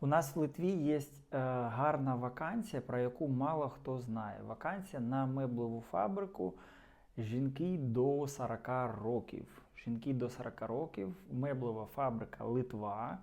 У нас в Литві є е, гарна вакансія, про яку мало хто знає. Вакансія на меблеву фабрику жінки до 40 років. Жінки до 40 років, меблева фабрика Литва.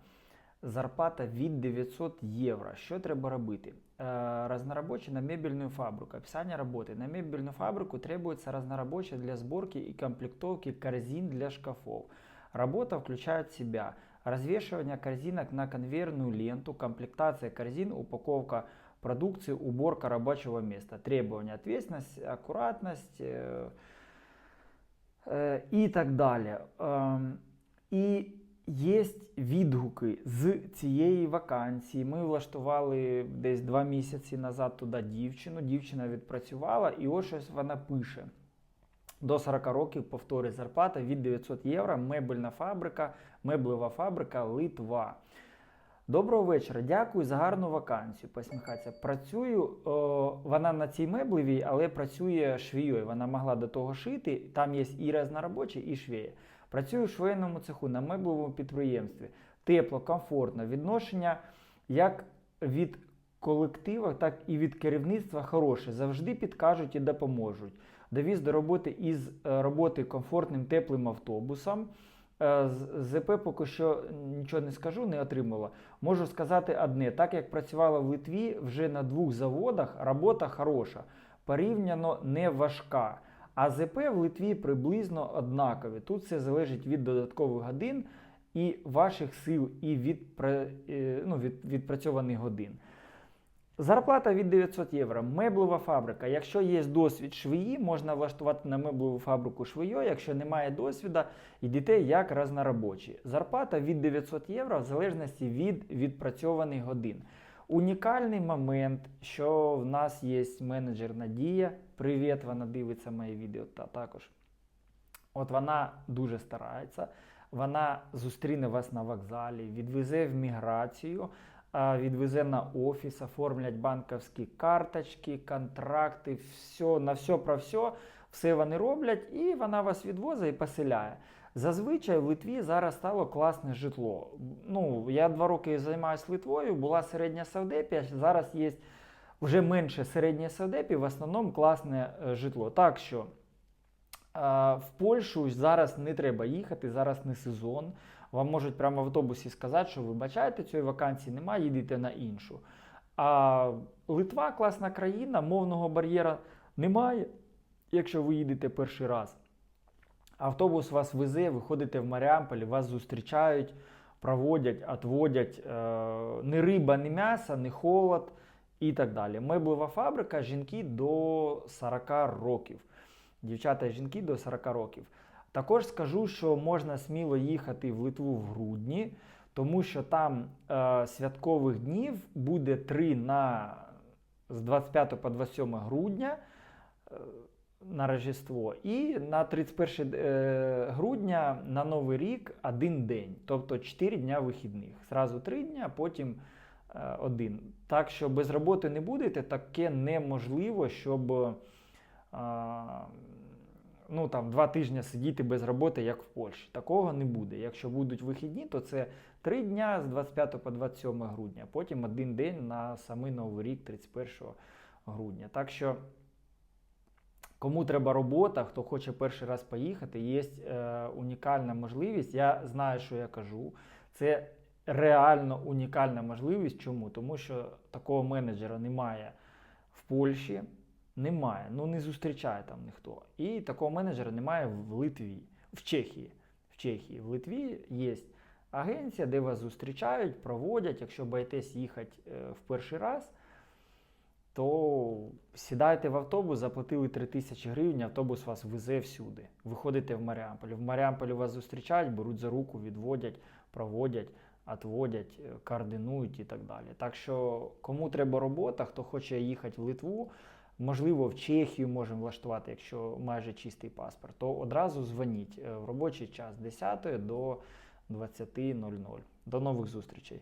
Зарплата від 900 євро. Що треба робити? Э, разнорабочий на мебельную фабрику. Описание работы. На мебельную фабрику требуется разнорабочий для сборки и комплектовки корзин для шкафов. Работа включает в себя развешивание корзинок на конвейерную ленту, комплектация корзин, упаковка продукции, уборка рабочего места. Требования ответственность, аккуратность э, э, и так далі. Ем, І є відгуки з цієї вакансії. Ми влаштували десь два місяці назад туди дівчину. Дівчина відпрацювала, і ось щось вона пише. До 40 років повтори зарплата від 900 євро. Мебельна фабрика, меблева фабрика Литва. Доброго вечора. Дякую за гарну вакансію. Посміхається. Працюю, о, вона на цій меблевій, але працює швією. Вона могла до того шити. Там є і різноробочі, і швеї. Працюю в швейному цеху на меблевому підприємстві. Тепло, комфортно. Відношення як від колектива, так і від керівництва хороше. Завжди підкажуть і допоможуть. Довіз до роботи із е, роботи комфортним теплим автобусом. Е, з ЗП поки що нічого не скажу, не отримала. Можу сказати одне: так як працювала в Литві вже на двох заводах, робота хороша, порівняно не важка. А ЗП в Литві приблизно однакові. Тут все залежить від додаткових годин і ваших сил, і від, е, ну, від відпрацьованих годин. Зарплата від 900 євро. Меблева фабрика. Якщо є досвід швеї, можна влаштувати на меблеву фабрику швею. Якщо немає досвіду, йдете як разнорабочі. Зарплата від 900 євро в залежності від відпрацьованих годин. Унікальний момент, що в нас є менеджер Надія. Привіт, вона дивиться моє відео та також. От вона дуже старається. Вона зустріне вас на вокзалі, відвезе в міграцію, відвезе на офіс, оформлять банківські карточки, контракти, все, на все про все. Все вони роблять, і вона вас відвозить і поселяє. Зазвичай в Литві зараз стало класне житло. Ну, я два роки займаюся Литвою, була середня Савдепія, зараз є вже менше середньої Савдепії, в основному класне е, житло. Так що в Польщу зараз не треба їхати, зараз не сезон. Вам можуть прямо в автобусі сказати, що вибачайте, цієї вакансії немає, їдете на іншу. А Литва класна країна, мовного бар'єра немає, якщо ви їдете перший раз. Автобус вас везе, ви ходите в Маріамполі, вас зустрічають, проводять, отводять. Е, не риба, не м'ясо, не холод і так далі. Меблева фабрика жінки до 40 років. Дівчата і жінки до 40 років. Також скажу, що можна сміло їхати в Литву в грудні, тому що там е, святкових днів буде 3 на з 25 по 27 грудня е, на Рождество, і на 31 е, грудня на Новий рік один день, тобто 4 дня вихідних. Зразу 3 дня, потім е, один. Так що без роботи не будете, таке неможливо, щоб. Ну там два тижні сидіти без роботи, як в Польщі. Такого не буде. Якщо будуть вихідні, то це три дня з 25 по 27 грудня, потім один день на самий Новий рік, 31 грудня. Так що, кому треба робота, хто хоче перший раз поїхати, є е, унікальна можливість. Я знаю, що я кажу. Це реально унікальна можливість. Чому? Тому що такого менеджера немає в Польщі. Немає, ну не зустрічає там ніхто. І такого менеджера немає в Литві, в Чехії. В Чехії, в Литві є агенція, де вас зустрічають, проводять. Якщо боїтесь їхати е, в перший раз, то сідайте в автобус, заплатили 3 тисячі гривень, автобус вас везе всюди. Виходите в Маріамполь. В Маріамполі вас зустрічають, беруть за руку, відводять, проводять, отводять, е, координують і так далі. Так що, кому треба робота, хто хоче їхати в Литву. Можливо, в Чехію можемо влаштувати, якщо майже чистий паспорт, то одразу дзвоніть е, в робочий час з 10 до 20.00. До нових зустрічей.